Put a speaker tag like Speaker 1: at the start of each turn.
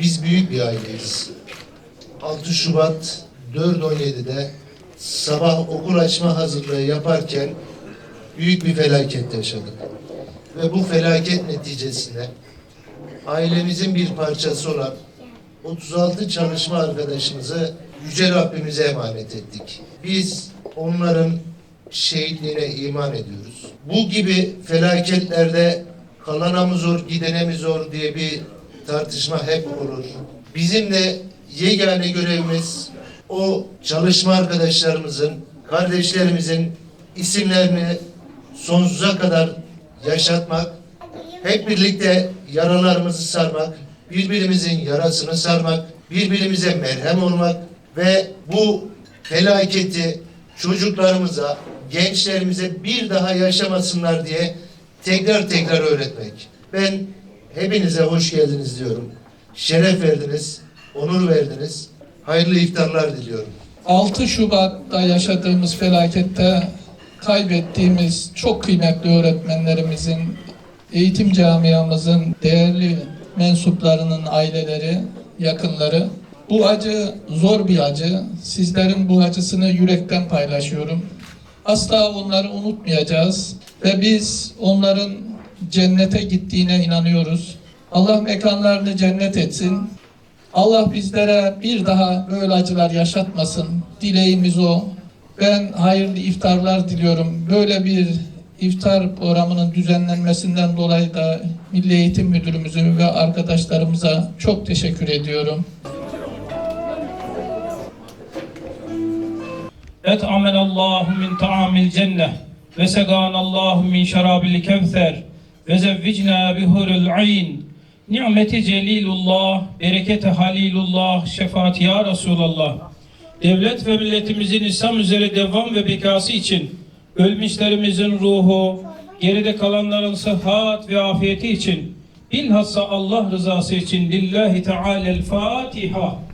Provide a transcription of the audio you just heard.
Speaker 1: Biz büyük bir aileyiz. 6 Şubat 4.17'de sabah okul açma hazırlığı yaparken büyük bir felaket yaşadık. Ve bu felaket neticesinde ailemizin bir parçası olan 36 çalışma arkadaşımızı Yüce Rabbimize emanet ettik. Biz onların şehitliğine iman ediyoruz. Bu gibi felaketlerde kalana mı zor, gidene mi zor diye bir tartışma hep olur. Bizim de yegane görevimiz o çalışma arkadaşlarımızın, kardeşlerimizin isimlerini sonsuza kadar yaşatmak, hep birlikte yaralarımızı sarmak, birbirimizin yarasını sarmak, birbirimize merhem olmak ve bu felaketi çocuklarımıza, gençlerimize bir daha yaşamasınlar diye tekrar tekrar öğretmek. Ben hepinize hoş geldiniz diyorum. Şeref verdiniz, onur verdiniz. Hayırlı iftarlar diliyorum.
Speaker 2: 6 Şubat'ta yaşadığımız felakette kaybettiğimiz çok kıymetli öğretmenlerimizin, eğitim camiamızın değerli mensuplarının aileleri, yakınları. Bu acı zor bir acı. Sizlerin bu acısını yürekten paylaşıyorum. Asla onları unutmayacağız ve biz onların cennete gittiğine inanıyoruz. Allah mekanlarını cennet etsin. Allah bizlere bir daha böyle acılar yaşatmasın. Dileğimiz o. Ben hayırlı iftarlar diliyorum. Böyle bir iftar programının düzenlenmesinden dolayı da Milli Eğitim Müdürümüzü ve arkadaşlarımıza çok teşekkür ediyorum.
Speaker 3: Et amelallahu min ta'amil cenneh ve seganallahu min şerabil kevser ve zevvicna bihurul ayn Nimeti celilullah, bereketi halilullah, şefaat ya Resulallah. Devlet ve milletimizin İslam üzere devam ve bekası için ölmüşlerimizin ruhu geride kalanların sıhhat ve afiyeti için bilhassa Allah rızası için lillahi teala'l Fatiha